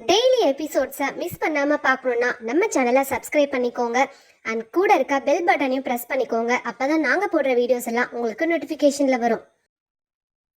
Daily எபிசோட்ஸை miss பண்ணாமல் பார்க்கணுன்னா நம்ம சேனலை சப்ஸ்கிரைப் பண்ணிக்கோங்க. அண்ட் கூட இருக்க பெல் பட்டனையும் ப்ரெஸ் பண்ணிக்கோங்க. அப்போ தான் நாங்கள் போடுற வீடியோஸ் எல்லாம் உங்களுக்கு நோட்டிஃபிகேஷனில் வரும்.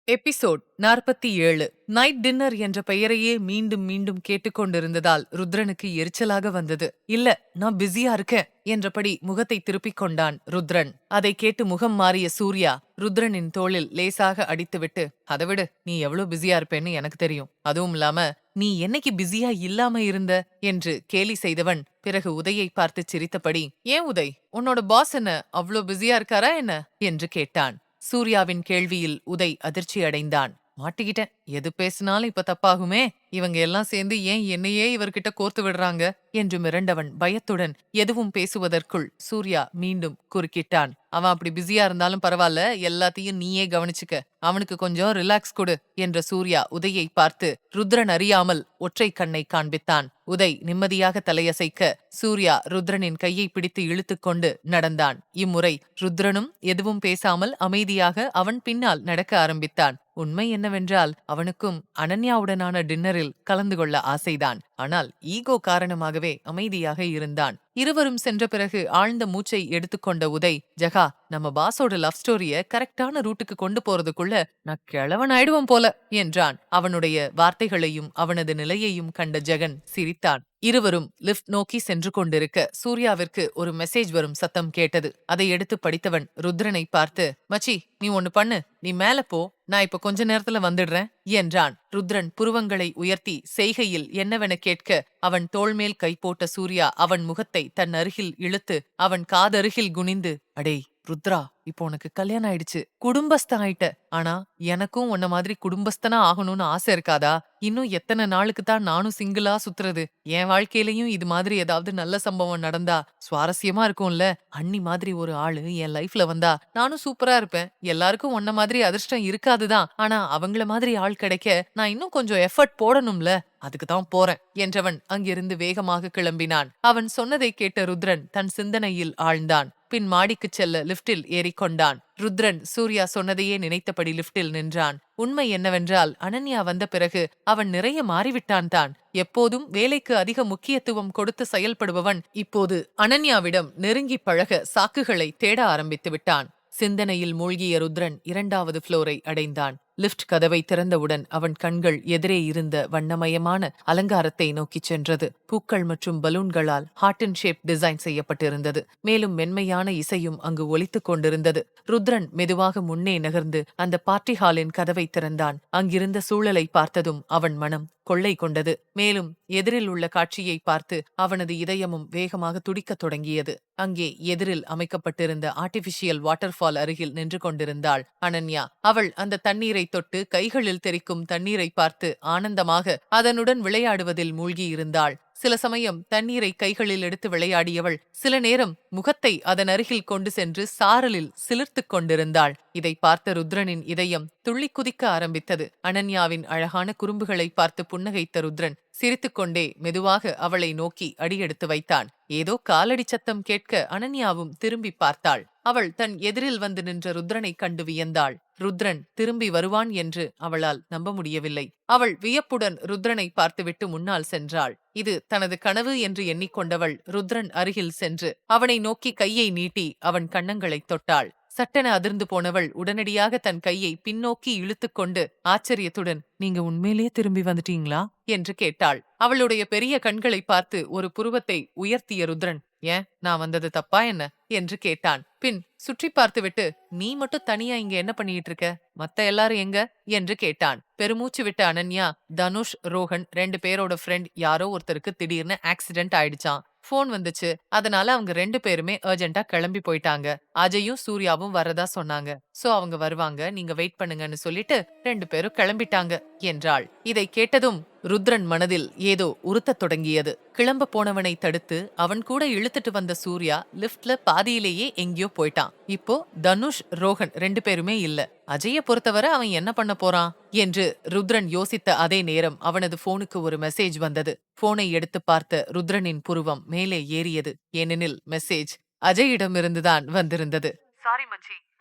எபிசோட் நாற்பத்தி ஏழு நைட் டின்னர் என்ற பெயரையே மீண்டும் மீண்டும் கேட்டுக்கொண்டிருந்ததால் ருத்ரனுக்கு எரிச்சலாக வந்தது. இல்ல நான் பிஸியா இருக்கேன் என்றபடி முகத்தை திருப்பிக் கொண்டான் ருத்ரன். அதை கேட்டு முகம் மாறிய சூர்யா ருத்ரனின் தோளில் லேசாக அடித்துவிட்டு அதை விடு நீ எவ்வளவு பிஸியா இருப்பேன்னு எனக்கு தெரியும். அதுவும் இல்லாம நீ என்னைக்கு பிஸியா இல்லாம இருந்த? என்று கேலி செய்தவன் பிறகு உதயை பார்த்து சிரித்தபடி ஏன் உதய் உன்னோட பாஸ் என்ன அவ்வளோ பிஸியா இருக்காரா என்ன? என்று கேட்டான். சூர்யாவின் கேள்வியில் உதய் அதிர்ச்சியடைந்தான். மாட்டிக்கிட்டேன். எது பேசினாலும் இப்ப தப்பாகுமே. இவங்க எல்லாம் சேர்ந்து ஏன் என்னையே இவர்கிட்ட கோர்த்து விடுறாங்க? என்று மிரண்டவன் பயத்துடன் எதுவும் பேசுவதற்குள் சூர்யா மீண்டும் குறுக்கிட்டான். அவன் அப்படி பிஸியா இருந்தாலும் பரவாயில்ல எல்லாத்தையும் நீயே கவனிச்சுக்க. அவனுக்கு கொஞ்சம் ரிலாக்ஸ் கொடு என்ற சூர்யா உதயை பார்த்து ருத்ரன் அறியாமல் ஒற்றை கண்ணை காண்பித்தான். உதய் நிம்மதியாக தலையசைக்க சூர்யா ருத்ரனின் கையை பிடித்து இழுத்துக்கொண்டு நடந்தான். இம்முறை ருத்ரனும் எதுவும் பேசாமல் அமைதியாக அவன் பின்னால் நடக்க ஆரம்பித்தான். உண்மை என்னவென்றால் அவனுக்கும் அனன்யாவுடனான டின்னரில் கலந்து கொள்ள ஆசைதான். ஆனால் ஈகோ காரணமாகவே அமைதியாக இருந்தான். இருவரும் சென்ற பிறகு ஆழ்ந்த மூச்சை எடுத்துக்கொண்ட உதய் ஜகா நம்ம பாஸோட லவ் ஸ்டோரிய கரெக்டான ரூட்டுக்கு கொண்டு போறதுக்குள்ள நான் கிழவன் ஆயிடுவோம் போல என்றான். அவனுடைய வார்த்தைகளையும் அவனது நிலையையும் கண்ட ஜெகன் சிரித்தான். இருவரும் லிஃப்ட் நோக்கி சென்று கொண்டிருக்க சூர்யாவிற்கு ஒரு மெசேஜ் வரும் சத்தம் கேட்டது. அதை எடுத்து படித்தவன் ருத்ரனை பார்த்து மச்சி நீ ஒன்னு பண்ணு. நீ மேல போ. நான் இப்ப கொஞ்ச நேரத்துல வந்துடுறேன் என்றான். ருத்ரன் புருவங்களை உயர்த்தி செய்கையில் என்னவென கேட்க அவன் தோள்மேல் கை போட்ட சூர்யா அவன் முகத்தை தன் அருகில் இழுத்து அவன் காதருகில் குனிந்து அடே ருத்ரா இப்போ உனக்கு கல்யாணம் ஆயிடுச்சு. குடும்பஸ்தன் ஆயிட்ட ஆனா எனக்கும் உன்ன மாதிரி குடும்பஸ்தனா ஆகணும்னு ஆசை இருக்காதா? இன்னும் எத்தனை நாளுக்கு தான் நானும் சிங்கிளா சுத்துறது? என் வாழ்க்கையிலயும் இது மாதிரி ஏதாவது நல்ல சம்பவம் நடந்தா சுவாரஸ்யமா இருக்கும்ல? அண்ணி மாதிரி ஒரு ஆளு என் லைஃப்ல வந்தா நானும் சூப்பரா இருப்பேன். எல்லாருக்கும் உன்ன மாதிரி அதிர்ஷ்டம் இருக்காதுதான். ஆனா அவங்கள மாதிரி ஆள் கிடைக்க நான் இன்னும் கொஞ்சம் எஃபர்ட் போடணும்ல? அதுக்கு தான் போறேன் என்றவன் அங்கிருந்து வேகமாக கிளம்பினான். அவன் சொன்னதை கேட்ட ருத்ரன் தன் சிந்தனையில் ஆழ்ந்தான். பின் மாடிக்குச் செல்ல லிப்டில் ஏறிக்கொண்டான் ருத்ரன் சூர்யா சொன்னதையே நினைத்தபடி லிப்டில் நின்றான். உண்மை என்னவென்றால் அனன்யா வந்த பிறகு அவன் நிறைய மாறிவிட்டான் தான். எப்போதும் வேலைக்கு அதிக முக்கியத்துவம் கொடுத்து செயல்படுபவன் இப்போது அனன்யாவிடம் நெருங்கி பழக சாக்குகளை தேட ஆரம்பித்து விட்டான் சிந்தனையில் மூழ்கிய ருத்ரன் இரண்டாவது ஃப்ளோரை அடைந்தான். லிஃப்ட் கதவை திறந்தவுடன் அவன் கண்கள் எதிரே இருந்த வண்ணமயமான அலங்காரத்தை நோக்கிச் சென்றது. பூக்கள் மற்றும் பலூன்களால் ஹார்ட் அண்ட் ஷேப் டிசைன் செய்யப்பட்டிருந்தது. மேலும் மென்மையான இசையும் அங்கு ஒலித்துக் கொண்டிருந்தது. ருத்ரன் மெதுவாக முன்னே நகர்ந்து அந்த பார்ட்டி ஹாலின் கதவை திறந்தான். அங்கிருந்த சூழலை பார்த்ததும் அவன் மனம் கொள்ளை கொண்டது. மேலும் எதிரில் உள்ள காட்சியை பார்த்து அவனது இதயமும் வேகமாக துடிக்கத் தொடங்கியது. அங்கே எதிரில் அமைக்கப்பட்டிருந்த ஆர்டிபிஷியல் வாட்டர்ஃபால் அருகில் நின்று கொண்டிருந்தாள் அனன்யா. அவள் அந்த தண்ணீரை தொட்டு கைகளில் தெறிக்கும் தண்ணீரை பார்த்து ஆனந்தமாக அதனுடன் விளையாடுவதில் மூழ்கியிருந்தாள். சில சமயம் தண்ணீரை கைகளில் எடுத்து விளையாடியவள் சில நேரம் முகத்தை அதன் அருகில் கொண்டு சென்று சாரலில் சிலிர்த்துக் கொண்டிருந்தாள். இதை பார்த்த ருத்ரனின் இதயம் துள்ளி குதிக்க ஆரம்பித்தது. அனன்யாவின் அழகான குறும்புகளை பார்த்து புன்னகைத்த ருத்ரன் சிரித்துக்கொண்டே மெதுவாக அவளை நோக்கி அடியெடுத்து வைத்தான். ஏதோ காலடி சத்தம் கேட்க அனன்யாவும் திரும்பி பார்த்தாள். அவள் தன் எதிரில் வந்து நின்ற ருத்ரனை கண்டு வியந்தாள். ருத்ரன் திரும்பி வருவான் என்று அவளால் நம்ப முடியவில்லை. அவள் வியப்புடன் ருத்ரனை பார்த்துவிட்டு முன்னால் சென்றாள். இது தனது கனவு என்று எண்ணிக்கொண்டவள் ருத்ரன் அருகில் சென்று அவனை நோக்கி கையை நீட்டி அவன் கண்ணங்களைத் தொட்டாள். சட்டென அதிர்ந்து போனவள் உடனடியாக தன் கையை பின்னோக்கி இழுத்துக்கொண்டு ஆச்சரியத்துடன் நீங்க உண்மையிலேயே திரும்பி வந்துட்டீங்களா? என்று கேட்டாள். அவளுடைய பெரிய கண்களை பார்த்து ஒரு புருவத்தை உயர்த்திய ருத்ரன் ஏன் நான் வந்தது தப்பா என்ன? என்று கேட்டான். பின் சுற்றி பார்த்துவிட்டு நீ மட்டும் தனியா இங்க என்ன பண்ணிட்டு இருக்க? மத்த எல்லாரும் எங்க? என்று கேட்டான். பெருமூச்சு விட்ட அனன்யா தனுஷ் ரோஹன் ரெண்டு பேரோட ஃப்ரெண்ட் யாரோ ஒருத்தருக்கு திடீர்னு ஆக்சிடென்ட் ஆயிடுச்சான் ஃபோன் வந்துச்சு. அதனால அவங்க ரெண்டு பேருமே அர்ஜென்ட்டா கிளம்பி போயிட்டாங்க. அஜயும் சூர்யாவும் வரதா சொன்னாங்க. சோ அவங்க வருவாங்க. நீங்க வெயிட் பண்ணுங்கன்னு சொல்லிட்டு ரெண்டு பேரும் கிளம்பிட்டாங்க என்றாள். இதை கேட்டதும் ருத்ரன் மனதில் ஏதோ உறுத்தத் தொடங்கியது. கிளம்ப போனவனை தடுத்து அவன் கூட இழுத்துட்டு வந்த சூர்யா லிஃப்ட்ல பாதியிலேயே எங்கேயோ போயிட்டான். இப்போ தனுஷ் ரோஹன் ரெண்டு பேருமே இல்ல. அஜய பொறுத்தவரை அவன் என்ன பண்ண போறான்? என்று ருத்ரன் யோசித்த அதே நேரம் அவனது போனுக்கு ஒரு மெசேஜ் வந்தது. போனை எடுத்து பார்த்த ருத்ரனின் புருவம் மேலே ஏறியது. ஏனெனில் மெசேஜ் அஜயிடமிருந்துதான் வந்திருந்தது. சாரி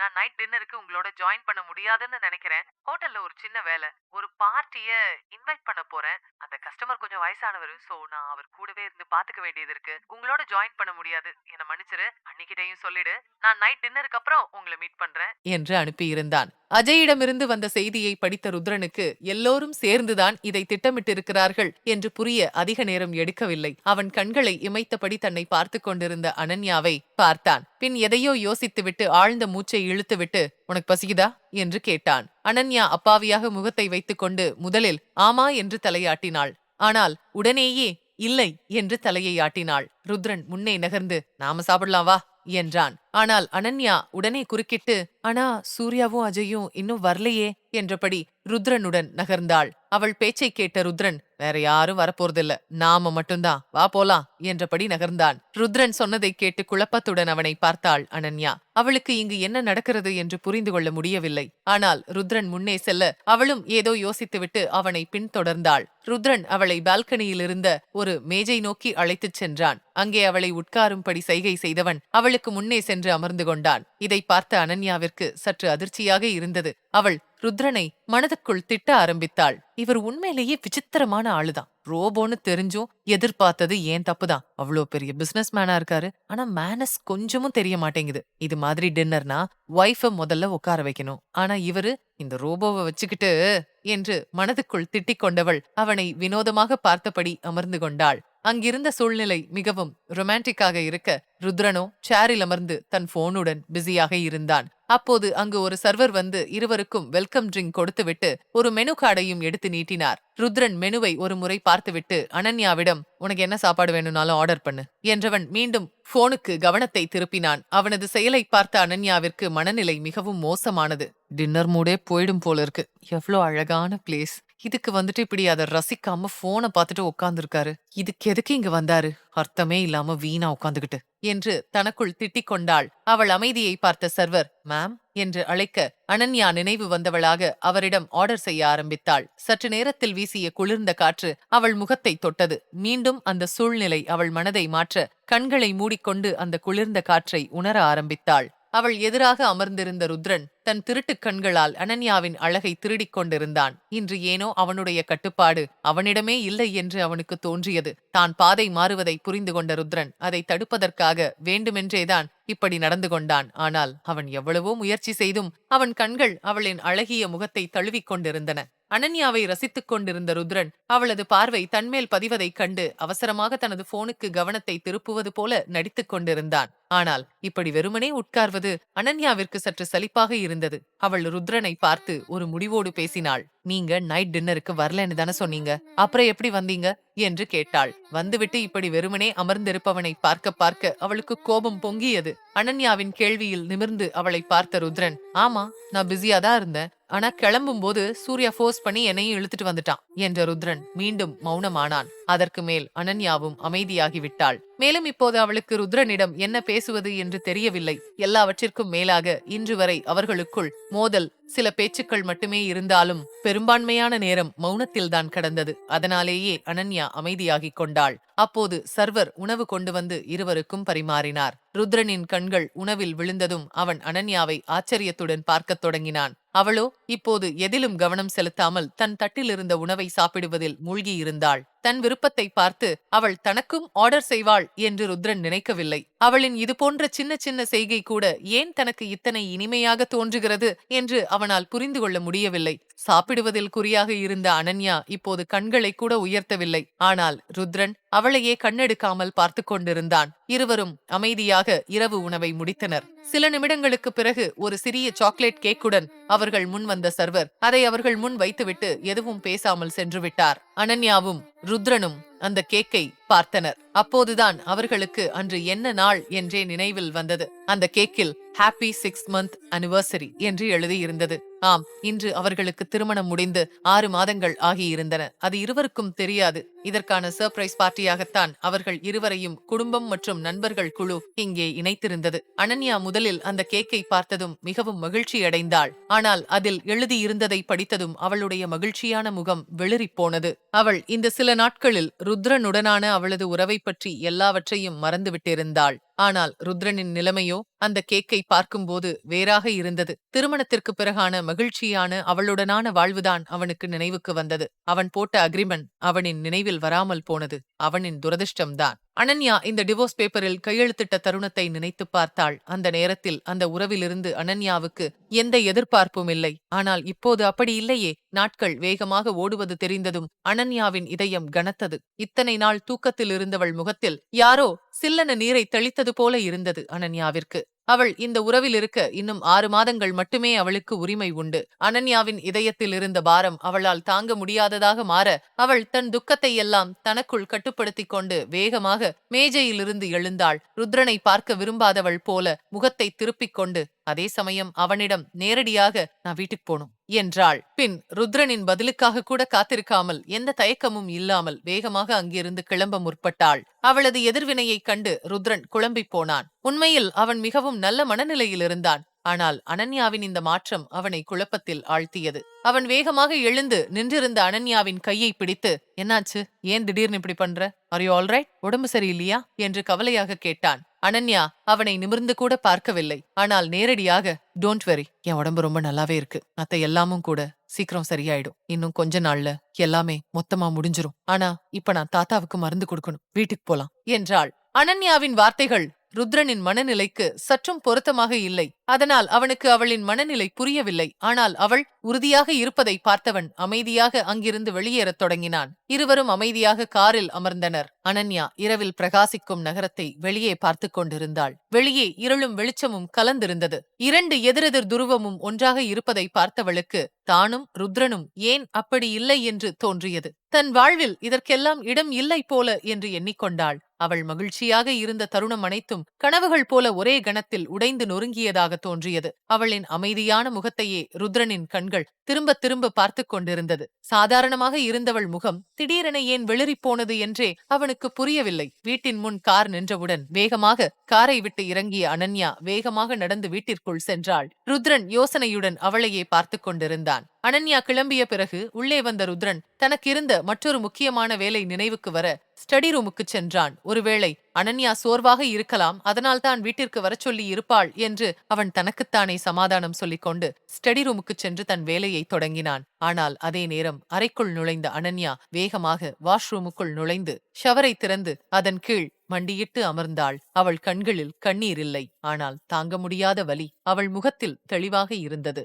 நான் நைட் டின்னருக்கு உங்களோட ஜாயின் பண்ண முடியாதுன்னு நினைக்கிறேன். ஹோட்டல்ல ஒரு சின்ன வேலை. ஒரு பார்ட்டிய இன்வைட் பண்ண போறேன். அந்த கஸ்டமர் கொஞ்சம் வயசானவர். சோ நான் அவர் கூடவே இருந்து பாத்துக்க வேண்டியது இருக்கு. உங்களோட ஜாயின் பண்ண முடியாது. என்ன மன்னிச்சிரு. அன்னிக்கிட்டையும் சொல்லிடு. நான் நைட் டின்னருக்கு அப்புறம் உங்களை மீட் பண்றேன். என்று அனுப்பியிருந்தான். அஜயிடமிருந்து வந்த செய்தியை படித்த ருத்ரனுக்கு எல்லோரும் சேர்ந்துதான் இதை திட்டமிட்டிருக்கிறார்கள் என்று புரிய அதிக நேரம் எடுக்கவில்லை. அவன் கண்களை இமைத்தபடி தன்னை பார்த்து கொண்டிருந்த அனன்யாவை பார்த்தான். பின் எதையோ யோசித்துவிட்டு ஆழ்ந்த மூச்சை இழுத்துவிட்டு உனக்கு பசிக்குதா? என்று கேட்டான். அனன்யா அப்பாவியாக முகத்தை வைத்துக்கொண்டு முதலில் ஆமா என்று தலையாட்டினாள். ஆனால் உடனேயே இல்லை என்று தலையை ஆட்டினாள். ருத்ரன் முன்னே நகர்ந்து நாம சாப்பிடலாம் வா என்றான். ஆனால் அனன்யா உடனே குறுக்கிட்டு ஆனா சூர்யாவும் அஜயும் இன்னும் வரலையே என்றபடி ருத்ரனுடன் நகர்ந்தாள். அவள் பேச்சை கேட்ட ருத்ரன் வேற யாரும் வரப்போறதில்ல. நாம மட்டும்தான். வா போலாம் என்றபடி நகர்ந்தான். ருத்ரன் சொன்னதை கேட்டு குழப்பத்துடன் அவனை பார்த்தாள் அனன்யா. அவளுக்கு இங்கு என்ன நடக்கிறது என்று புரிந்து கொள்ள முடியவில்லை. ஆனால் ருத்ரன் முன்னே செல்ல அவளும் ஏதோ யோசித்துவிட்டு அவனை பின்தொடர்ந்தாள். ருத்ரன் அவளை பால்கனியில் இருந்த ஒரு மேஜை நோக்கி அழைத்துச் சென்றான். அங்கே அவளை உட்காரும்படி சைகை செய்தவன் அவளுக்கு முன்னே சென்று அமர்ந்து கொண்டான். இதை பார்த்த அனன்யாவிற்கு சற்று அதிர்ச்சியாக இருந்தது. அவள் ருத்ரனை மனதுக்குள் திட்ட ஆரம்பித்தாள். இவர் உண்மையிலேயே விசித்திரமான ஆளுதான். ரோபோன்னு தெரிஞ்சும் எதிர்பார்த்தது ஏன் தப்புதான்? அவ்வளோ பெரிய பிசினஸ் மேனா இருக்காரு. ஆனா மேனஸ் கொஞ்சமும் தெரிய மாட்டேங்குது. இது மாதிரி டின்னர்னா ஒய்ஃப முதல்ல உட்கார வைக்கணும். ஆனா இவரு இந்த ரோபோவை வச்சுக்கிட்டு என்று மனதுக்குள் திட்டிக் கொண்டவள் அவனை வினோதமாக பார்த்தபடி அமர்ந்து கொண்டாள். அங்கிருந்த சூழ்நிலை மிகவும் ரொமான்டிக்காக இருக்க ருத்ரனோ சேரில் அமர்ந்து தன் போனுடன் பிஸியாக இருந்தான். அப்போது அங்கு ஒரு சர்வர் வந்து இருவருக்கும் வெல்கம் ட்ரிங்க் கொடுத்துவிட்டு ஒரு மெனு கார்டையும் எடுத்து நீட்டினார். ருத்ரன் மெனுவை ஒரு முறை பார்த்துவிட்டு அனன்யாவிடம் உனக்கு என்ன சாப்பாடு வேணும்னாலும் ஆர்டர் பண்ணு என்றவன் மீண்டும் போனுக்கு கவனத்தை திருப்பினான். அவனது செயலை பார்த்த அனன்யாவிற்கு மனநிலை மிகவும் மோசமானது. டின்னர் மூடே போயிடும் போல இருக்கு. எவ்வளோ அழகான பிளேஸ் இதுக்கு வந்துட்டு இப்படி அதை ரசிக்காம போனை பார்த்துட்டு உட்கார்ந்துருக்காரு. இதுக்கு எதுக்கு இங்க வந்தாரு? அர்த்தமே இல்லாம வீணா உட்காந்துகிட்டு என்று தனக்குள் திட்டிக் கொண்டாள். அவள் அமைதியை பார்த்த சர்வர் மேம் என்று அழைக்க அனன்யா நினைவு வந்தவளாக அவரிடம் ஆர்டர் செய்ய ஆரம்பித்தாள். சற்று நேரத்தில் வீசிய குளிர்ந்த காற்று அவள் முகத்தை தொட்டது. மீண்டும் அந்த சூழ்நிலை அவள் மனதை மாற்ற கண்களை மூடிக்கொண்டு அந்த குளிர்ந்த காற்றை உணர ஆரம்பித்தாள். அவள் எதிராக அமர்ந்திருந்த ருத்ரன் தன் திருட்டுக் கண்களால் அனன்யாவின் அழகை திருடிக் கொண்டிருந்தான். இன்று ஏனோ அவனுடைய கட்டுப்பாடு அவனிடமே இல்லை என்று அவனுக்கு தோன்றியது. தான் பாதை மாறுவதை புரிந்து கொண்ட ருத்ரன் அதை தடுப்பதற்காக வேண்டுமென்றேதான் இப்படி நடந்து கொண்டான். ஆனால் அவன் எவ்வளவோ முயற்சி செய்தும் அவன் கண்கள் அவளின் அழகிய முகத்தை தழுவிக் கொண்டிருந்தன. அனன்யாவை ரசித்துக் கொண்டிருந்த ருத்ரன் அவளது பார்வை தன்மேல் பதிவதைக் கண்டு அவசரமாக தனது போனுக்கு கவனத்தை திருப்புவது போல நடித்துக் கொண்டிருந்தான். ஆனால் இப்படி வெறுமனே உட்கார்வது அனன்யாவிற்கு சற்று சலிப்பாக இருந்தது. அவள் ருத்ரனை பார்த்து ஒரு முடிவோடு பேசினாள். நீங்க நைட் டின்னருக்கு வரலன்னு தானே சொன்னீங்க? அப்புறம் எப்படி வந்தீங்க? என்று கேட்டாள். வந்துவிட்டு இப்படி வெறுமனே அமர்ந்திருப்பவனை பார்க்க பார்க்க அவளுக்கு கோபம் பொங்கியது. அனன்யாவின் கேள்வியில் நிமிர்ந்து அவளை பார்த்த ருத்ரன் ஆமா நான் பிஸியா தான் இருந்தேன். ஆனா கிளம்பும் போது சூர்யா ஃபோர்ஸ் பண்ணி என்னையும் இழுத்துட்டு வந்துட்டான் என்ற ருத்ரன் மீண்டும் மௌனமானான். அதற்கு மேல் அனன்யாவும் அமைதியாகி விட்டாள் மேலும் இப்போது அவளுக்கு ருத்ரனிடம் என்ன பேசுவது என்று தெரியவில்லை. எல்லாவற்றிற்கும் மேலாக இன்று வரை அவர்களுக்குள் மோதல் சில பேச்சுக்கள் மட்டுமே இருந்தாலும் பெரும்பான்மையான நேரம் மௌனத்தில்தான் கடந்தது. அதனாலேயே அனன்யா அமைதியாகிக் கொண்டாள். அப்போது சர்வர் உணவு கொண்டு வந்து இருவருக்கும் பரிமாறினார். ருத்ரனின் கண்கள் உணவில் விழுந்ததும் அவன் அனன்யாவை ஆச்சரியத்துடன் பார்க்கத் தொடங்கினான். அவளோ இப்போது எதிலும் கவனம் செலுத்தாமல் தன் தட்டிலிருந்த உணவை சாப்பிடுவதில் மூழ்கியிருந்தாள். தன் விருப்பத்தை பார்த்து அவள் தனக்கும் ஆர்டர் செய்வாள் என்று ருத்ரன் நினைக்கவில்லை. அவளின் இதுபோன்ற சின்ன சின்ன செய்கை கூட ஏன் தனக்கு இத்தனை இனிமையாக தோன்றுகிறது என்று அவனால் புரிந்து கொள்ள முடியவில்லை. சாப்பிடுவதில் குறியாக இருந்த அனன்யா இப்போது கண்களை கூட உயர்த்தவில்லை. ஆனால் ருத்ரன் அவளையே கண்ணெடுக்காமல் பார்த்து கொண்டிருந்தான். இருவரும் அமைதியாக இரவு உணவை முடித்தனர். சில நிமிடங்களுக்கு பிறகு ஒரு சிறிய சாக்லேட் கேக்குடன் அவர்கள் முன் வந்த சர்வர் அதை அவர்கள் முன் வைத்துவிட்டு எதுவும் பேசாமல் சென்று விட்டார். அனன்யாவும் ருத்ரனும் அந்த கேக்கை பார்த்தனர். அப்போதுதான் அவர்களுக்கு அன்று என்ன நாள் என்றே நினைவில் வந்தது. அந்த கேக்கில் ஹாப்பி சிக்ஸ் மந்த் அனிவர்சரி என்று எழுதியிருந்தது. ஆம் இன்று அவர்களுக்கு திருமணம் முடிந்து ஆறு மாதங்கள் ஆகியிருந்தன. அது இருவருக்கும் தெரியாது. இதற்கான சர்ப்ரைஸ் பார்ட்டியாகத்தான் அவர்கள் இருவரையும் குடும்பம் மற்றும் நண்பர்கள் குழு இங்கே இணைத்திருந்தது. அனன்யா முதலில் அந்த கேக்கை பார்த்ததும் மிகவும் மகிழ்ச்சி அடைந்தாள் ஆனால் அதில் எழுதியிருந்ததை படித்ததும் அவளுடைய மகிழ்ச்சியான முகம் வெளிறிப் போனது. அவள் இந்த சில நாட்களில் ருத்ரனுடனான அவளது உறவை பற்றி எல்லாவற்றையும் மறந்துவிட்டிருந்தாள். ஆனால் ருத்ரனின் நிலைமையோ அந்த கேக்கை பார்க்கும்போது வேறாக இருந்தது. திருமணத்திற்கு பிறகான மகிழ்ச்சியான அவளுடனான வாழ்வுதான் அவனுக்கு நினைவுக்கு வந்தது. அவன் போட்ட அக்ரிமெண்ட் அவனின் நினைவில் வராமல் போனது. அவனின் துரதிர்ஷ்டம்தான். அனன்யா இந்த டிவோர்ஸ் பேப்பரில் கையெழுத்திட்ட தருணத்தை நினைத்து பார்த்தாள். அந்த நேரத்தில் அந்த உறவிலிருந்து அனன்யாவுக்கு எந்த எதிர்பார்ப்பும் இல்லை. ஆனால் இப்போது அப்படி இல்லையே. நாட்கள் வேகமாக ஓடுவது தெரிந்ததும் அனன்யாவின் இதயம் கனத்தது. இத்தனை நாள் தூக்கத்தில் இருந்தவள் முகத்தில் யாரோ சில்லென நீரை தெளித்தது போல இருந்தது அனன்யாவிற்கு. அவள் இந்த உறவில் இருக்க இன்னும் ஆறு மாதங்கள் மட்டுமே அவளுக்கு உரிமை உண்டு. அனன்யாவின் இதயத்தில் இருந்த பாரம் அவளால் தாங்க முடியாததாக மாற அவள் தன் துக்கத்தை எல்லாம் தனக்குள் கட்டுப்படுத்திக் கொண்டு வேகமாக மேஜையிலிருந்து எழுந்தாள். ருத்ரனை பார்க்க விரும்பாதவள் போல முகத்தை திருப்பிக் கொண்டு அதே சமயம் அவனிடம் நேரடியாக நான் வீட்டுக்கு போகணும் என்றாள். பின் ருத்ரனின் பதிலுக்காக கூட காத்திருக்காமல் எந்த தயக்கமும் இல்லாமல் வேகமாக அங்கிருந்து கிளம்ப முற்பட்டாள். அவளது எதிர்வினையைக் கண்டு ருத்ரன் குழம்பிப் போனான். உண்மையில் அவன் மிகவும் நல்ல மனநிலையில் இருந்தான். ஆனால் அனன்யாவின் இந்த மாற்றம் அவனை குழப்பத்தில் ஆழ்த்தியது. அவன் வேகமாக எழுந்து நின்றிருந்த அனன்யாவின் கையை பிடித்து என்னாச்சு? ஏன் திடீர்னு இப்படி பண்ற? ஆர் யூ ஆல்ரைட் உடம்பு சரியில்லையா? என்று கவலையாக கேட்டான். அனன்யா அவனை நிமிர்ந்து கூட பார்க்கவில்லை. ஆனால் நேரடியாக டோன்ட் வெரி என் உடம்பு ரொம்ப நல்லாவே இருக்கு. மத்த எல்லாமும் கூட சீக்கிரம் சரியாயிடும். இன்னும் கொஞ்ச நாள்ல எல்லாமே மொத்தமா முடிஞ்சிரும். ஆனா இப்ப நான் தாத்தாவுக்கு மருந்து கொடுக்கணும். வீட்டுக்கு போலாம். என்றாள். அனன்யாவின் வார்த்தைகள் ருத்ரனின் மனநிலைக்கு சற்றும் பொருத்தமாக இல்லை. அதனால் அவனுக்கு அவளின் மனநிலை புரியவில்லை. ஆனால் அவள் உறுதியாக இருப்பதை பார்த்தவன் அமைதியாக அங்கிருந்து வெளியேறத் தொடங்கினான். இருவரும் அமைதியாக காரில் அமர்ந்தனர். அனன்யா இரவில் பிரகாசிக்கும் நகரத்தை வெளியே பார்த்து கொண்டிருந்தாள். வெளியே இருளும் வெளிச்சமும் கலந்திருந்தது. இரண்டு எதிரெதிர் துருவமும் ஒன்றாக இருப்பதை பார்த்தவளுக்கு தானும் ருத்ரனும் ஏன் அப்படி இல்லை என்று தோன்றியது. தன் வாழ்வில் இதற்கெல்லாம் இடம் இல்லை போல என்று எண்ணிக்கொண்டாள். அவள் மகிழ்ச்சியாக இருந்த தருணம் அனைத்தும் கனவுகள் போல ஒரே கணத்தில் உடைந்து நொறுங்கியதாக தோன்றியது. அவளின் அமைதியான முகத்தையே ருத்ரனின் கண்கள் திரும்ப திரும்ப பார்த்து கொண்டிருந்தது. சாதாரணமாக இருந்தவள் முகம் திடீரென ஏன் வெளிறிப் போனது என்றே அவனுக்கு புரியவில்லை. வீட்டின் முன் கார் நின்றவுடன் வேகமாக காரை விட்டு விட்டு இறங்கிய அனன்யா வேகமாக நடந்து வீட்டிற்குள் சென்றாள். ருத்ரன் யோசனையுடன் அவளையே பார்த்து கொண்டிருந்தான். அனன்யா கிளம்பிய பிறகு உள்ளே வந்த ருத்ரன் தனக்கிருந்த மற்றொரு முக்கியமான வேலை நினைவுக்கு வர ஸ்டடி ரூமுக்கு சென்றான். ஒருவேளை அனன்யா சோர்வாக இருக்கலாம் அதனால் தான் வீட்டிற்கு வரச் சொல்லி இருப்பாள் என்று அவன் தனக்குத்தானே சமாதானம் சொல்லிக் கொண்டு ஸ்டடி ரூமுக்கு சென்று தன் வேலையை தொடங்கினான். ஆனால் அதே நேரம் அறைக்குள் நுழைந்த அனன்யா வேகமாக வாஷ்ரூமுக்குள் நுழைந்து ஷவரை திறந்து அதன் கீழ் மண்டியிட்டு அமர்ந்தாள். அவள் கண்களில் கண்ணீர் இல்லை. ஆனால் தாங்க முடியாத வலி அவள் முகத்தில் தெளிவாக இருந்தது.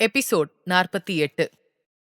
எபிசோட் நாற்பத்தி எட்டு.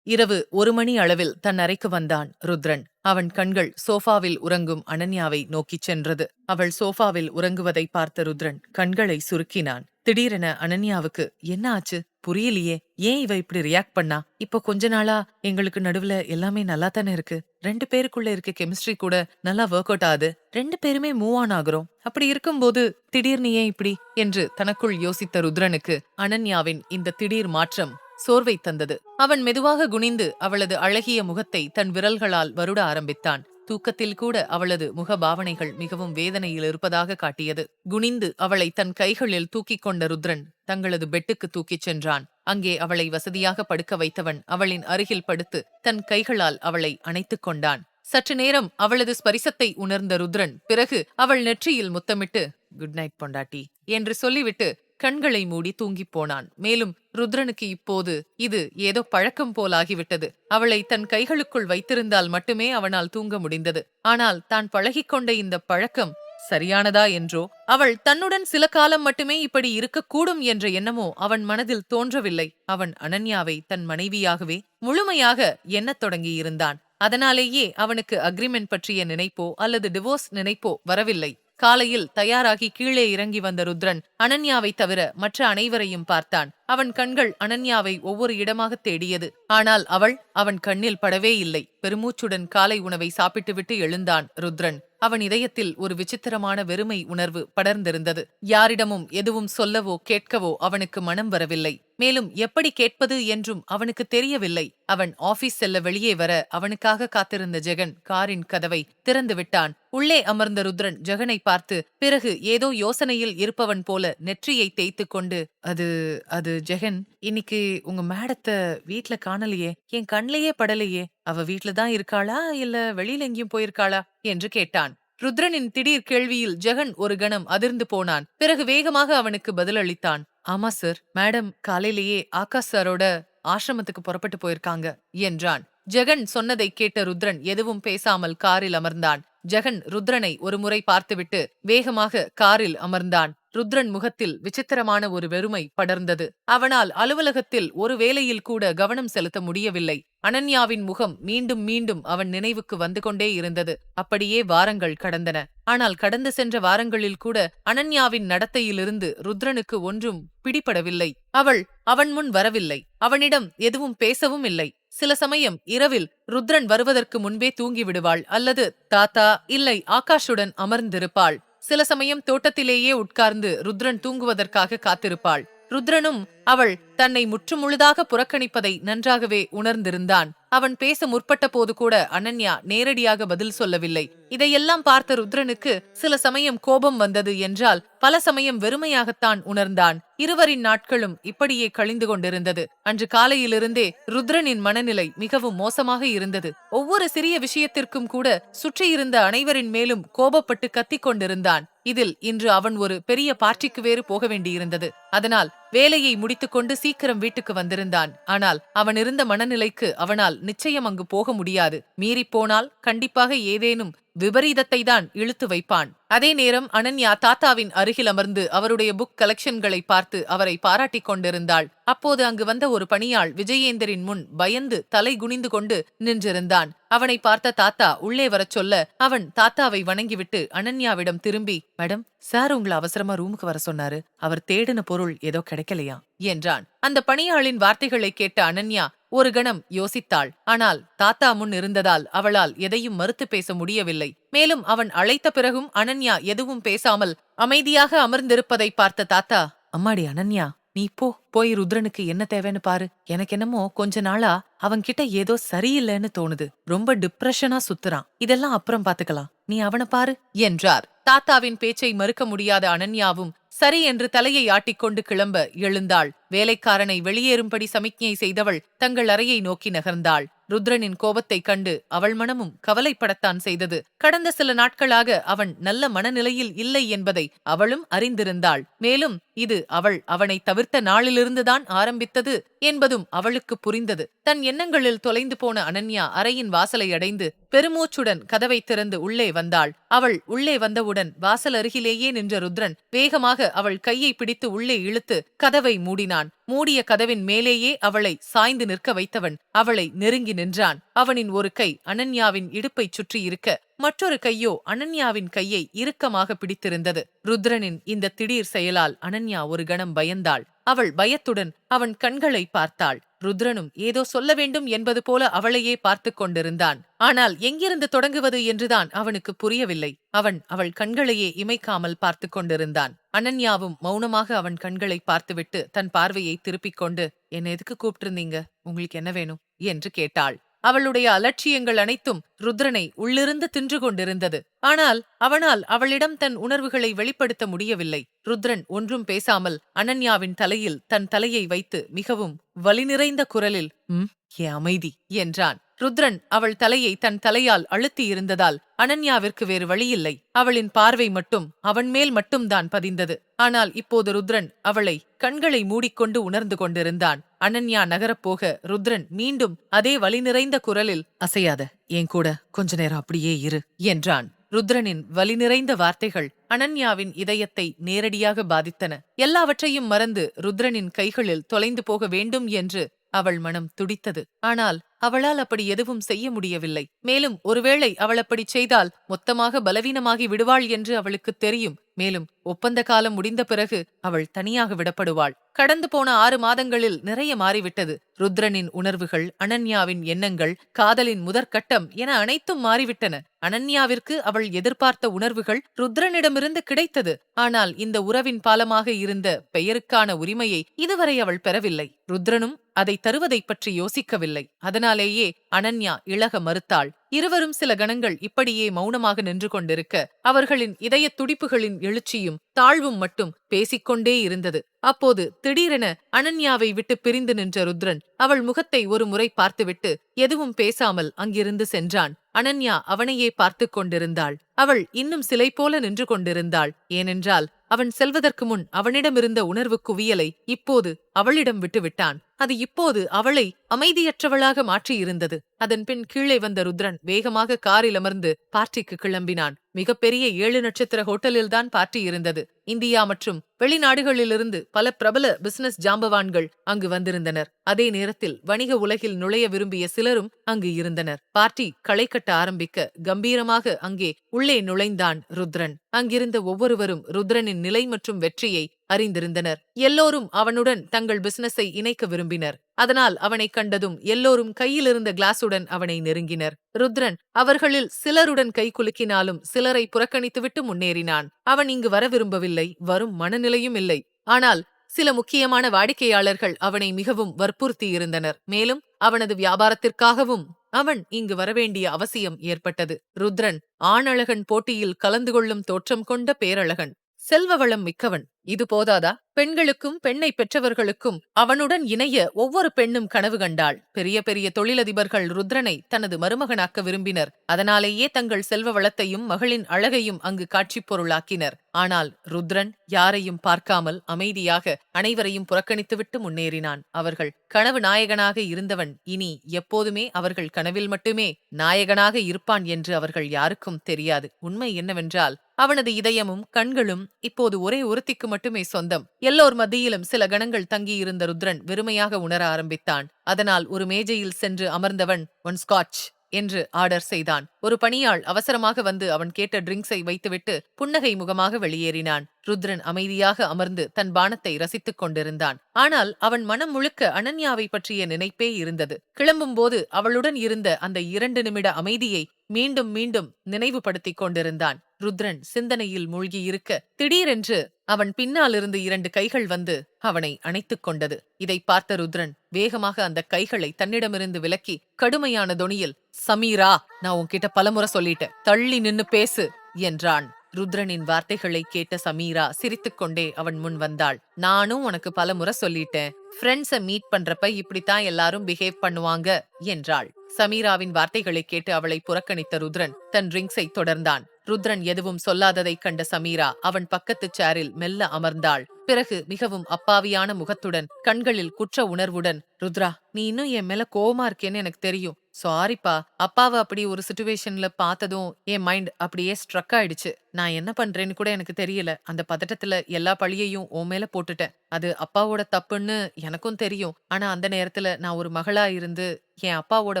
இரவு ஒரு மணி அளவில் தன் அறைக்கு வந்தான் ருத்ரன். அவன் கண்கள் சோஃபாவில் உறங்கும் அனன்யாவை நோக்கிச் சென்றது. அவள் சோஃபாவில் உறங்குவதை பார்த்த ருத்ரன் கண்களை சுருக்கினான். திடீரென அனன்யாவுக்கு என்ன ஆச்சு? புரியலையே. ஏன் இவ இப்படி ரியாக்ட் பண்ணா? இப்ப கொஞ்ச நாளா எங்களுக்கு நடுவுல எல்லாமே நல்லா தானே இருக்கு. ரெண்டு பேருக்குள்ள இருக்க கெமிஸ்ட்ரி கூட நல்லா ஒர்க் அவுட் ஆகுது. ரெண்டு பேருமே மூவ் ஆன் ஆகுறோம். அப்படி இருக்கும்போது திடீர்னு ஏன் இப்படி? என்று தனக்குள் யோசித்த ருத்ரனுக்கு அனன்யாவின் இந்த திடீர் மாற்றம் சோர்வை தந்தது. அவன் மெதுவாக குனிந்து அவளது அழகிய முகத்தை தன் விரல்களால் வருட ஆரம்பித்தான். தூக்கத்தில் கூட அவளது முகபாவனைகள் மிகவும் வேதனையில் இருப்பதாக காட்டியது. குனிந்து அவளை தன் கைகளில் தூக்கிக் கொண்ட ருத்ரன் தங்களது பெட்டுக்கு தூக்கிச் சென்றான். அங்கே அவளை வசதியாக படுக்க வைத்தவன் அவளின் அருகில் படுத்து தன் கைகளால் அவளை அணைத்துக் கொண்டான். சற்று நேரம் அவளது ஸ்பரிசத்தை உணர்ந்த ருத்ரன் பிறகு அவள் நெற்றியில் முத்தமிட்டு குட் நைட் பொண்டாட்டி என்று சொல்லிவிட்டு கண்களை மூடி தூங்கிப் போனான். மேலும் ருத்ரனுக்கு இப்போது இது ஏதோ பழக்கம் போலாகிவிட்டது. அவளை தன் கைகளுக்குள் வைத்திருந்தால் மட்டுமே அவனால் தூங்க முடிந்தது. ஆனால் தான் பழகிக்கொண்ட இந்த பழக்கம் சரியானதா என்றோ அவள் தன்னுடன் சில காலம் மட்டுமே இப்படி இருக்கக்கூடும் என்ற எண்ணமோ அவன் மனதில் தோன்றவில்லை. அவன் அனன்யாவை தன் மனைவியாகவே முழுமையாக எண்ணத் தொடங்கியிருந்தான். அதனாலேயே அவனுக்கு அக்ரிமெண்ட் பற்றிய நினைப்போ அல்லது டிவோர்ஸ் நினைப்போ வரவில்லை. காலையில் தயாராகி கீழே இறங்கி வந்த ருத்ரன் அனன்யாவை தவிர மற்ற அனைவரையும் பார்த்தான். அவன் கண்கள் அனன்யாவை ஒவ்வொரு இடமாக தேடியது. ஆனால் அவள் அவன் கண்ணில் படவே இல்லை. பெருமூச்சுடன் காலை உணவை சாப்பிட்டுவிட்டு எழுந்தான் ருத்ரன். அவன் இதயத்தில் ஒரு விசித்திரமான வெறுமை உணர்வு படர்ந்திருந்தது. யாரிடமும் எதுவும் சொல்லவோ கேட்கவோ அவனுக்கு மனம் வரவில்லை. மேலும் எப்படி கேட்பது என்றும் அவனுக்கு தெரியவில்லை. அவன் ஆபீஸ் செல்ல வெளியே வர அவனுக்காக காத்திருந்த ஜெகன் காரின் கதவை திறந்து விட்டான். உள்ளே அமர்ந்த ருத்ரன் ஜெகனை பார்த்து பிறகு ஏதோ யோசனையில் இருப்பவன் போல நெற்றியை தேய்த்து கொண்டு அது அது ஜெகன் இன்னைக்கு உங்க மேடத்தை வீட்ல காணலையே என் கண்ணிலேயே படலையே அவ வீட்ல தான் இருக்காளா இல்ல வெளியில எங்கேயும் போயிருக்காளா என்று கேட்டான். ருத்ரனின் திடீர் கேள்வியில் ஜெகன் ஒரு கணம் அதிர்ந்து போனான். பிறகு வேகமாக அவனுக்கு பதிலளித்தான். ஆமா சார் மேடம் காலையிலேயே ஆகாஷ் சாரோட ஆசிரமத்துக்கு புறப்பட்டு போயிருக்காங்க என்றான். ஜெகன் சொன்னதை கேட்ட ருத்ரன் எதுவும் பேசாமல் காரில் அமர்ந்தான். ஜெகன் ருத்ரனை ஒரு முறை பார்த்துவிட்டு வேகமாக காரில் அமர்ந்தான். ருத்ரன் முகத்தில் விசித்திரமான ஒரு வெறுமை படர்ந்தது. அவனால் அலுவலகத்தில் ஒரு வேலையில் கூட கவனம் செலுத்த முடியவில்லை. அனன்யாவின் முகம் மீண்டும் மீண்டும் அவன் நினைவுக்கு வந்து கொண்டே இருந்தது. அப்படியே வாரங்கள் கடந்தன. ஆனால் கடந்து சென்ற வாரங்களில் கூட அனன்யாவின் நடத்தையிலிருந்து ருத்ரனுக்கு ஒன்றும் பிடிபடவில்லை. அவள் அவன் முன் வரவில்லை. அவனிடம் எதுவும் பேசவும் இல்லை. சில சமயம் இரவில் ருத்ரன் வருவதற்கு முன்பே தூங்கிவிடுவாள் அல்லது தாத்தா இல்லை ஆகாஷுடன் அமர்ந்திருப்பாள். சில சமயம் தோட்டத்திலேயே உட்கார்ந்து ருத்ரன் தூங்குவதற்காக காத்திருப்பாள். ருத்ரனும் அவள் தன்னை முற்றுமுழுதாக புறக்கணிப்பதை நன்றாகவே உணர்ந்திருந்தான். அவன் பேச முற்பட்ட போது கூட அனன்யா நேரடியாக பதில் சொல்லவில்லை. இதையெல்லாம் பார்த்த ருத்ரனுக்கு சில சமயம் கோபம் வந்தது என்றால் பல சமயம் வெறுமையாகத்தான் உணர்ந்தான். இருவரின் நாட்களும் இப்படியே கழிந்து கொண்டிருந்தது. அன்று காலையிலிருந்தே ருத்ரனின் மனநிலை மிகவும் மோசமாக இருந்தது. ஒவ்வொரு சிறிய விஷயத்திற்கும் கூட சுற்றியிருந்த அனைவரின் மேலும் கோபப்பட்டு கத்திக் கொண்டிருந்தான். இதில் இன்று அவன் ஒரு பெரிய பார்ட்டிக்கு வேறு போக வேண்டியிருந்தது. அதனால் வேலையை முடித்துக்கொண்டு சீக்கிரம் வீட்டுக்கு வந்திருந்தான். ஆனால் அவன் இருந்த மனநிலைக்கு அவனால் நிச்சயம் அங்கு போக முடியாது. மீறிப்போனால் கண்டிப்பாக ஏதேனும் விபரீதத்தை தான் இழுத்து வைப்பான். அதே நேரம் அனன்யா தாத்தாவின் அருகில் அமர்ந்து அவருடைய புக் கலெக்ஷன்களை பார்த்து அவரை பாராட்டிக் கொண்டிருந்தாள். அப்போது அங்கு வந்த ஒரு பணியாள் விஜயேந்தரின் முன் பயந்து தலை குனிந்து கொண்டு நின்றிருந்தான். அவனை பார்த்த தாத்தா உள்ளே வரச் சொல்ல அவன் தாத்தாவை வணங்கிவிட்டு அனன்யாவிடம் திரும்பி மேடம் சார் உங்களை அவசரமா ரூமுக்கு வர சொன்னாரு. அவர் தேடின பொருள் ஏதோ கிடைக்கலையா? என்றான். அந்த பணியாளின் வார்த்தைகளை கேட்ட அனன்யா ஒரு கணம் யோசித்தாள். ஆனால் தாத்தா முன் இருந்ததால் அவளால் எதையும் மறுத்து பேச முடியவில்லை. மேலும் அவன் அழைத்த பிறகும் அனன்யா எதுவும் பேசாமல் அமைதியாக அமர்ந்திருப்பதை பார்த்த தாத்தா அம்மாடி அனன்யா நீ போ. போய் ருத்ரனுக்கு என்ன தேவைன்னு பாரு. எனக்கு என்னமோ கொஞ்ச நாளா அவன்கிட்ட ஏதோ சரியில்லைன்னு தோணுது. ரொம்ப டிப்ரெஷனா சுத்துறான். இதெல்லாம் அப்புறம் பாத்துக்கலாம். நீ அவனை பாரு என்றார். தாத்தாவின் பேச்சை மறுக்க முடியாத அனன்யாவும் சரி என்று தலையை ஆட்டிக்கொண்டு கிளம்ப எழுந்தாள். வேலைக்காரனை வெளியேறும்படி சமிக்ஞை செய்தவள் தங்கள் அறையை நோக்கி நகர்ந்தாள். ருத்ரனின் கோபத்தைக் கண்டு அவள் மனமும் கவலைப்படத்தான் செய்தது. கடந்த சில நாட்களாக அவன் நல்ல மனநிலையில் இல்லை என்பதை அவளும் அறிந்திருந்தாள். மேலும் இது அவள் அவனை தவிர்த்த நாளிலிருந்துதான் ஆரம்பித்தது என்பதும் அவளுக்கு புரிந்தது. தன் எண்ணங்களில் தொலைந்து போன அனன்யா அறையின் வாசலை அடைந்து பெருமூச்சுடன் கதவை திறந்து உள்ளே வந்தாள். அவள் உள்ளே வந்தவுடன் வாசல் அருகிலேயே நின்ற ருத்ரன் வேகமாக அவள் கையை பிடித்து உள்ளே இழுத்து கதவை மூடினான். மூடிய கதவின் மேலேயே அவளை சாய்ந்து நிற்க வைத்தவன் அவளை நெருங்கி நின்றான். அவனின் ஒரு கை அனன்யாவின் இடுப்பைச் சுற்றி இருக்க மற்றொரு கையோ அனன்யாவின் கையை இறுக்கமாக பிடித்திருந்தது. ருத்ரனின் இந்த திடீர் செயலால் அனன்யா ஒரு கணம் பயந்தாள். அவள் பயத்துடன் அவன் கண்களை பார்த்தாள். ருத்ரனும் ஏதோ சொல்ல வேண்டும் என்பது போல அவளையே பார்த்து கொண்டிருந்தான். ஆனால் எங்கிருந்து தொடங்குவது என்றுதான் அவனுக்கு புரியவில்லை. அவன் அவள் கண்களையே இமைக்காமல் பார்த்து கொண்டிருந்தான். அனன்யாவும் மௌனமாக அவன் கண்களை பார்த்துவிட்டு தன் பார்வையை திருப்பிக் கொண்டு என்ன எதுக்கு கூப்பிட்டிருந்தீங்க? உங்களுக்கு என்ன வேணும்? என்று கேட்டாள். அவளுடைய அலட்சியங்கள் அனைத்தும் ருத்ரனை உள்ளிருந்து தின்று கொண்டிருந்தது. ஆனால் அவனால் அவளிடம் தன் உணர்வுகளை வெளிப்படுத்த முடியவில்லை. ருத்ரன் ஒன்றும் பேசாமல் அனன்யாவின் தலையில் தன் தலையை வைத்து மிகவும் வலிநிறைந்த குரலில் ம் ஏ அமைதி என்றான். ருத்ரன் அவள் தலையை தன் தலையால் அழுத்தி இருந்ததால் அனன்யாவிற்கு வேறு வழியில்லை. அவளின் பார்வை மட்டும் அவன் மேல் மட்டும்தான் பதிந்தது. ஆனால் இப்போது ருத்ரன் அவளை கண்களை மூடிக்கொண்டு உணர்ந்து கொண்டிருந்தான். அனன்யா நகரப்போக ருத்ரன் மீண்டும் அதே வலி நிறைந்த குரலில் அசையாத என் கூட கொஞ்ச நேரம் அப்படியே இரு என்றான். ருத்ரனின் வலி நிறைந்த வார்த்தைகள் அனன்யாவின் இதயத்தை நேரடியாக பாதித்தன. எல்லாவற்றையும் மறந்து ருத்ரனின் கைகளில் தொலைந்து போக வேண்டும் என்று அவள் மனம் துடித்தது. ஆனால் அவளால் அப்படி எதுவும் செய்ய முடியவில்லை. மேலும் ஒருவேளை அவள் அப்படி செய்தால் மொத்தமாக பலவீனமாகி விடுவாள் என்று அவளுக்கு தெரியும். மேலும் ஒப்பந்த காலம் முடிந்த பிறகு அவள் தனியாக விடப்படுவாள். கடந்து போன ஆறு மாதங்களில் நிறைய மாறிவிட்டது. ருத்ரனின் உணர்வுகள் அனன்யாவின் எண்ணங்கள் காதலின் முதற்கட்டம் என அனைத்தும் மாறிவிட்டன. அனன்யாவிற்கு அவள் எதிர்பார்த்த உணர்வுகள் ருத்ரனிடமிருந்து கிடைத்தது. ஆனால் இந்த உறவின் பாலமாக இருந்த பெயருக்கான உரிமையை இதுவரை அவள் பெறவில்லை. ருத்ரனும் அதை தருவதைப் பற்றி யோசிக்கவில்லை. அதனால் அதனாலேயே அனன்யா இழக மறுத்தாள். இருவரும் சில கணங்கள் இப்படியே மௌனமாக நின்று கொண்டிருக்க அவர்களின் இதய துடிப்புகளின் எழுச்சியும் தாழ்வும் மட்டும் பேசிக்கொண்டே இருந்தது. அப்போது திடீரென அனன்யாவை விட்டு பிரிந்து நின்ற ருத்ரன் அவள் முகத்தை ஒரு முறை பார்த்துவிட்டு எதுவும் பேசாமல் அங்கிருந்து சென்றான். அனன்யா அவனையே பார்த்து கொண்டிருந்தாள். அவள் இன்னும் சிலை போல நின்று கொண்டிருந்தாள். ஏனென்றால் அவன் செல்வதற்கு முன் அவனிடமிருந்த உணர்வு குவியலை இப்போது அவளிடம் விட்டுவிட்டான். அது இப்போது அவளை அமைதியற்றவளாக மாற்றியிருந்தது. அதன்பின் கீழே வந்த ருத்ரன் வேகமாக காரில் அமர்ந்து பார்ட்டிக்கு கிளம்பினான். மிகப்பெரிய ஏழு நட்சத்திர ஹோட்டலில்தான் பார்ட்டி இருந்தது. இந்தியா மற்றும் வெளிநாடுகளிலிருந்து பல பிரபல பிசினஸ் ஜாம்பவான்கள் அங்கு வந்திருந்தனர். அதே நேரத்தில் வணிக உலகில் நுழைய விரும்பிய சிலரும் அங்கு இருந்தனர். பார்ட்டி களை கட்ட ஆரம்பிக்க கம்பீரமாக அங்கே உள்ளே நுழைந்தான் ருத்ரன். அங்கிருந்த ஒவ்வொருவரும் ருத்ரனின் நிலை மற்றும் வெற்றியை அறிந்திருந்தனர். எல்லோரும் அவனுடன் தங்கள் பிசினஸை இணைக்க விரும்பினர். அதனால் அவனை கண்டதும் எல்லோரும் கையிலிருந்த கிளாஸுடன் அவனை நெருங்கினர். ருத்ரன் அவர்களில் சிலருடன் கை குலுக்கினாலும் சிலரை புறக்கணித்துவிட்டு முன்னேறினான். அவன் இங்கு வர விரும்பவில்லை. வரும் மனநிலையும் இல்லை. ஆனால் சில முக்கியமான வாடிக்கையாளர்கள் அவனை மிகவும் வற்புறுத்தியிருந்தனர் மேலும் அவனது வியாபாரத்திற்காகவும் அவன் இங்கு வரவேண்டிய அவசியம் ஏற்பட்டது. ருத்ரன் ஆணழகன் போட்டியில் கலந்து கொள்ளும் தோற்றம் கொண்ட பேரழகன். செல்வ வளம் மிக்கவன். இது போதாதா? பெண்களுக்கும் பெண்ணை பெற்றவர்களுக்கும் அவனுடன் இணைய ஒவ்வொரு பெண்ணும் கனவு கண்டாள். பெரிய பெரிய தொழிலதிபர்கள் ருத்ரனை தனது மருமகனாக்க விரும்பினர். அதனாலேயே தங்கள் செல்வ வளத்தையும் மகளின் அழகையும் அங்கு காட்சிப் பொருளாக்கினர். ஆனால் ருத்ரன் யாரையும் பார்க்காமல் அமைதியாக அனைவரையும் புறக்கணித்துவிட்டு முன்னேறினான். அவர்கள் கனவு நாயகனாக இருந்தவன் இனி எப்போதுமே அவர்கள் கனவில் மட்டுமே நாயகனாக இருப்பான் என்று அவர்கள் யாருக்கும் தெரியாது. உண்மை என்னவென்றால் அவனது இதயமும் கண்களும் இப்போது ஒரே ஒருத்திக்கு மட்டுமே சொந்தம். எல்லோர் மத்தியிலும் சில கணங்கள் தங்கியிருந்த ருத்ரன் வெறுமையாக உணர ஆரம்பித்தான். அதனால் ஒரு மேஜையில் சென்று அமர்ந்தவன் ஒன் ஸ்காட்ச் என்று ஆர்டர் செய்தான். ஒரு பணியாள் அவசரமாக வந்து அவன் கேட்ட ட்ரிங்க்ஸை வைத்துவிட்டு புன்னகை முகமாக வெளியேறினான். ருத்ரன் அமைதியாக அமர்ந்து தன் பானத்தை ரசித்துக் கொண்டிருந்தான். ஆனால் அவன் மனம் முழுக்க அனன்யாவை பற்றிய நினைப்பே இருந்தது. கிளம்பும்போது அவளுடன் இருந்த அந்த இரண்டு நிமிட அமைதியை மீண்டும் மீண்டும் நினைவுபடுத்திக் கொண்டிருந்தான். ருத்ரன் சிந்தனையில் மூழ்கியிருக்க திடீரென்று அவன் பின்னாலிருந்து இரண்டு கைகள் வந்து அவனை அணைத்துக் கொண்டது. இதை பார்த்த ருத்ரன் வேகமாக அந்த கைகளை தன்னிடமிருந்து விலக்கி கடுமையான தொனியில் சமீரா நான் உன்கிட்ட பலமுறை சொல்லிட்டேன். தள்ளி நின்னு பேசு என்றான். ருத்ரனின் வார்த்தைகளை கேட்ட சமீரா சிரித்துக்கொண்டே அவன் முன் வந்தாள். நானும் உனக்கு பலமுறை சொல்லிட்டேன். ஃப்ரெண்ட்ஸ மீட் பண்றப்ப இப்படித்தான் எல்லாரும் பிஹேவ் பண்ணுவாங்க என்றாள். சமீராவின் வார்த்தைகளை கேட்டு அவளை புறக்கணித்த ருத்ரன் தன் ட்ரிங்க்ஸை தொடர்ந்தான். ருத்ரன் எதுவும் சொல்லாததைக் கண்ட சமீரா அவன் பக்கத்து சேரில் மெல்ல அமர்ந்தாள். பிறகு மிகவும் அப்பாவியான முகத்துடன் கண்களில் குற்ற உணர்வுடன் ருத்ரா நீ இன்னும் என் மேல கோவமா இருக்கேன்னு எனக்கு தெரியும். சாரிப்பா அப்பாவை அப்படி ஒரு சுச்சுவேஷன்ல பார்த்ததும் என் மைண்ட் அப்படியே ஸ்ட்ரக் ஆயிடுச்சு. நான் என்ன பண்றேன்னு கூட எனக்கு தெரியல. அந்த பதட்டத்துல எல்லா பழியையும் உன் மேல போட்டுட்டேன். அது அப்பாவோட தப்புன்னு எனக்கும் தெரியும். ஆனா அந்த நேரத்துல நான் ஒரு மகளா இருந்து என் அப்பாவோட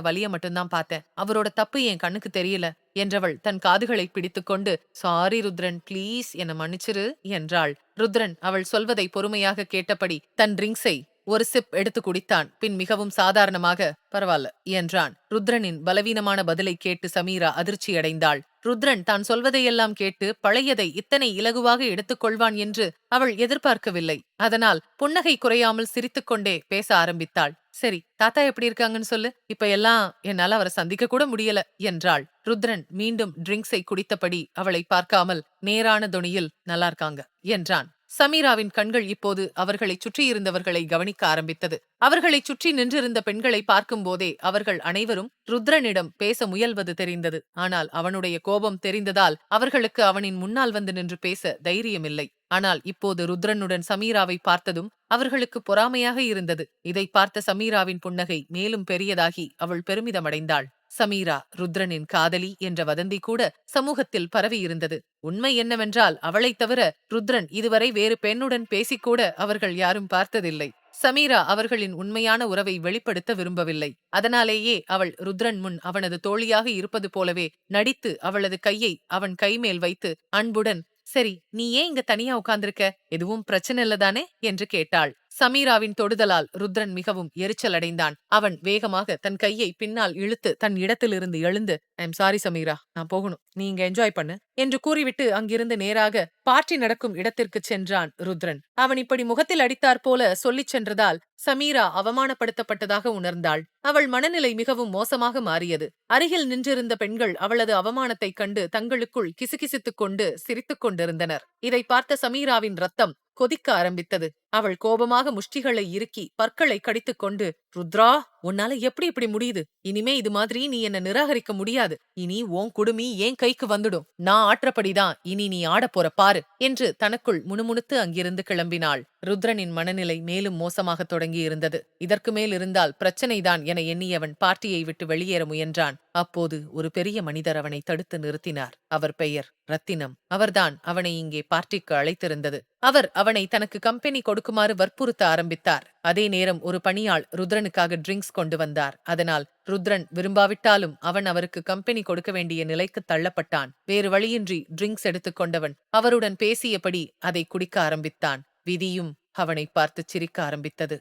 வலிய மட்டும்தான் பார்த்தேன். அவரோட தப்பு என் கண்ணுக்கு தெரியல என்றவள் தன் காதுகளை பிடித்துக்கொண்டு சாரி ருத்ரன். ப்ளீஸ் என்னை மன்னிச்சிரு என்றாள். ருத்ரன் அவள் சொல்வதை பொறுமையாக கேட்டபடி தன் ட்ரிங்க்ஸை ஒரு சிப் எடுத்து குடித்தான். பின் மிகவும் சாதாரணமாக பரவாயில்ல என்றான். ருத்ரனின் பலவீனமான பதிலை கேட்டு சமீரா அதிர்ச்சியடைந்தாள் ருத்ரன் தான் சொல்வதையெல்லாம் கேட்டு பழையதை இத்தனை இலகுவாக எடுத்துக்கொள்வான் என்று அவள் எதிர்பார்க்கவில்லை. அதனால் புன்னகை குறையாமல் சிரித்துக்கொண்டே பேச ஆரம்பித்தாள். சரி தாத்தா எப்படி இருக்காங்கன்னு சொல்லு. இப்ப எல்லாம் என்னால அவரை சந்திக்க கூட முடியல என்றாள். ருத்ரன் மீண்டும் ட்ரிங்க்ஸை குடித்தபடி அவளை பார்க்காமல் நேரான தொனியில் நல்லா இருக்காங்க என்றான். சமீராவின் கண்கள் இப்போது அவர்களைச் சுற்றியிருந்தவர்களை கவனிக்க ஆரம்பித்தது. அவர்களைச் சுற்றி நின்றிருந்த பெண்களை பார்க்கும்போதே அவர்கள் அனைவரும் ருத்ரனிடம் பேச முயல்வது தெரிந்தது. ஆனால் அவனுடைய கோபம் தெரிந்ததால் அவர்களுக்கு அவனின் முன்னால் வந்து நின்று பேச தைரியமில்லை. ஆனால் இப்போது ருத்ரனுடன் சமீராவை பார்த்ததும் அவர்களுக்கு பொறாமையாக இருந்தது. இதை பார்த்த சமீராவின் புன்னகை மேலும் பெரியதாகி அவள் பெருமிதமடைந்தாள். சமீரா ருத்ரனின் காதலி என்ற வதந்தி கூட சமூகத்தில் பரவியிருந்தது உண்மை என்னவென்றால் அவளைத் தவிர ருத்ரன் இதுவரை வேறு பெண்ணுடன் பேசிக்கூட அவர்கள் யாரும் பார்த்ததில்லை. சமீரா அவர்களின் உண்மையான உறவை வெளிப்படுத்த விரும்பவில்லை. அதனாலேயே அவள் ருத்ரன் முன் அவனது தோழியாக இருப்பது போலவே நடித்து அவளது கையை அவன் கைமேல் வைத்து அன்புடன் சரி நீ ஏன் இங்க தனியா உட்கார்ந்திருக்க? எதுவும் பிரச்சனை இல்லதானே என்று கேட்டாள். சமீராவின் தொடுதலால் ருத்ரன் மிகவும் எரிச்சலடைந்தான். அவன் வேகமாக தன் கையை பின்னால் இழுத்து தன் இடத்திலிருந்து எழுந்து ஐம் சாரி சமீரா நான் போகணும். நீ இங்க என்ஜாய் பண்ணு என்று கூறிவிட்டு அங்கிருந்து நேராக பார்ட்டி நடக்கும் இடத்திற்கு சென்றான் ருத்ரன். அவன் இப்படி முகத்தில் அடித்தாற் போல சொல்லிச் சென்றதால் சமீரா அவமானப்படுத்தப்பட்டதாக உணர்ந்தாள். அவள் மனநிலை மிகவும் மோசமாக மாறியது. அருகில் நின்றிருந்த பெண்கள் அவளது அவமானத்தைக் கண்டு தங்களுக்குள் கிசுகிசுத்துக் கொண்டு சிரித்துக் கொண்டிருந்தனர். இதை பார்த்த சமீராவின் ரத்தம் கொதிக்க ஆரம்பித்தது. அவள் கோபமாக முஷ்டிகளை இறுக்கி பற்களை கடித்துக் கொண்டு ருத்ரா உன்னால எப்படி இப்படி முடியுது? இனிமே இது மாதிரி நீ என்ன நிராகரிக்க முடியாது. இனி ஓன் குடுமி ஏன் கைக்கு வந்துடும். நான் ஆற்றபடிதான். இனி நீ ஆடப் போற பாரு என்று தனக்குள் முணுமுணுத்து அங்கிருந்து கிளம்பினாள். ருத்ரனின் மனநிலை மேலும் மோசமாகத் தொடங்கி இருந்தது. இதற்கு மேல் இருந்தால் பிரச்சனைதான் என எண்ணியவன் பார்ட்டியை விட்டு வெளியேற முயன்றான். அப்போது ஒரு பெரிய மனிதர் அவனை தடுத்து நிறுத்தினார். அவர் பெயர் ரத்தினம். அவர்தான் அவனை இங்கே பார்ட்டிக்கு அழைத்திருந்தது. அவர் அவனை தனக்கு கம்பெனி கொடுக்குமாறு வற்புறுத்த ஆரம்பித்தார். அதே நேரம் ஒரு பணியாள் ருத்ரனுக்காக ட்ரிங்க்ஸ் கொண்டு வந்தார். அதனால் ருத்ரன் விரும்பாவிட்டாலும் அவன் அவருக்கு கம்பெனி கொடுக்க வேண்டிய நிலைக்கு தள்ளப்பட்டான். வேறு வழியின்றி ட்ரிங்க்ஸ் எடுத்துக்கொண்டவன் அவருடன் பேசியபடி அதை குடிக்க ஆரம்பித்தான். விதியும் அவனை பார்த்து சிரிக்க ஆரம்பித்தது.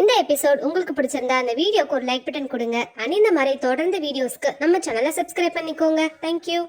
இந்த எபிசோட் உங்களுக்கு பிடிச்சிருந்தா அந்த வீடியோக்கு ஒரு லைக் பட்டன் கொடுங்க. அணிந்த மாதிரி தொடர்ந்து வீடியோஸ்க்கு நம்ம சேனலை சப்ஸ்கிரைப் பண்ணிக்கோங்க. தேங்க்யூ